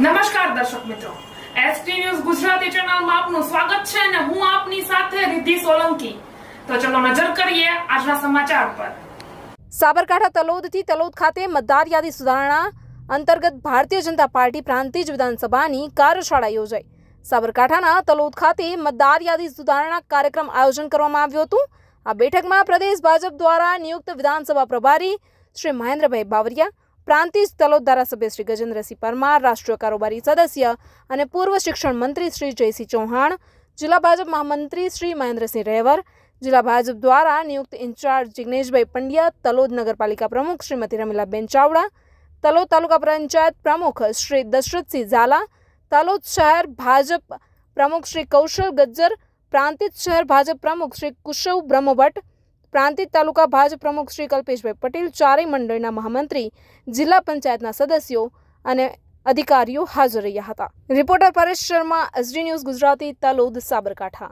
નમસ્કાર દર્શક મિત્રો એસટી ન્યૂઝ ગુજરાતી ચેનલમાં આપનું સ્વાગત છે અને હું આપની સાથે રિદ્ધિ સોલંકી તો ચલો નજર કરીએ આજના સમાચાર પર સાબરકાંઠા તલોદથી તલોદ ખાતે મતદાર યાદી સુધારણા અંતર્ગત ભારતીય જનતા પાર્ટી પ્રાંતિજ વિધાનસભાની કાર્યશાળા યોજાઈ સાબરકાંઠાના તલોદ ખાતે મતદાર યાદી સુધારણા કાર્યક્રમ આયોજન કરવામાં આવ્યું હતું આ બેઠકમાં પ્રદેશ ભાજપ દ્વારા નિયુક્ત વિધાનસભા પ્રભારી શ્રી મહેન્દ્રભાઈ બાવરિયા પ્રાંતિજ તલોદ ધારાસભ્ય શ્રી ગજેન્દ્રસિંહ પરમાર, રાષ્ટ્રીય કારોબારી સદસ્ય અને પૂર્વ શિક્ષણ મંત્રી શ્રી જયસિંહ ચૌહાણ, જિલ્લા ભાજપ મહામંત્રી શ્રી મહેન્દ્રસિંહ રહેવર જિલ્લા ભાજપ દ્વારા નિયુક્ત ઇન્ચાર્જ જિગ્નેશભાઈ પંડ્યા, તલોદ નગરપાલિકા પ્રમુખ શ્રીમતી રમીલાબેન ચાવડા, તલોદ તાલુકા પંચાયત પ્રમુખ શ્રી દશરથસિંહ ઝાલા, તલોદ શહેર ભાજપ પ્રમુખ શ્રી કૌશલ ગજ્જર, પ્રાંતિજ શહેર ભાજપ પ્રમુખ શ્રી કુશવ બ્રહ્મભટ્ટ પ્રાંતિજ તાલુકા ભાજપ પ્રમુખ શ્રી કલ્પેશભાઈ પટેલ, ચારેય મંડળના મહામંત્રી, જિલ્લા પંચાયતના સદસ્યો અને અધિકારીઓ હાજર રહ્યા હતા. Reporter Paresh Sharma, SD news Gujarati, Talod, Sabarkantha.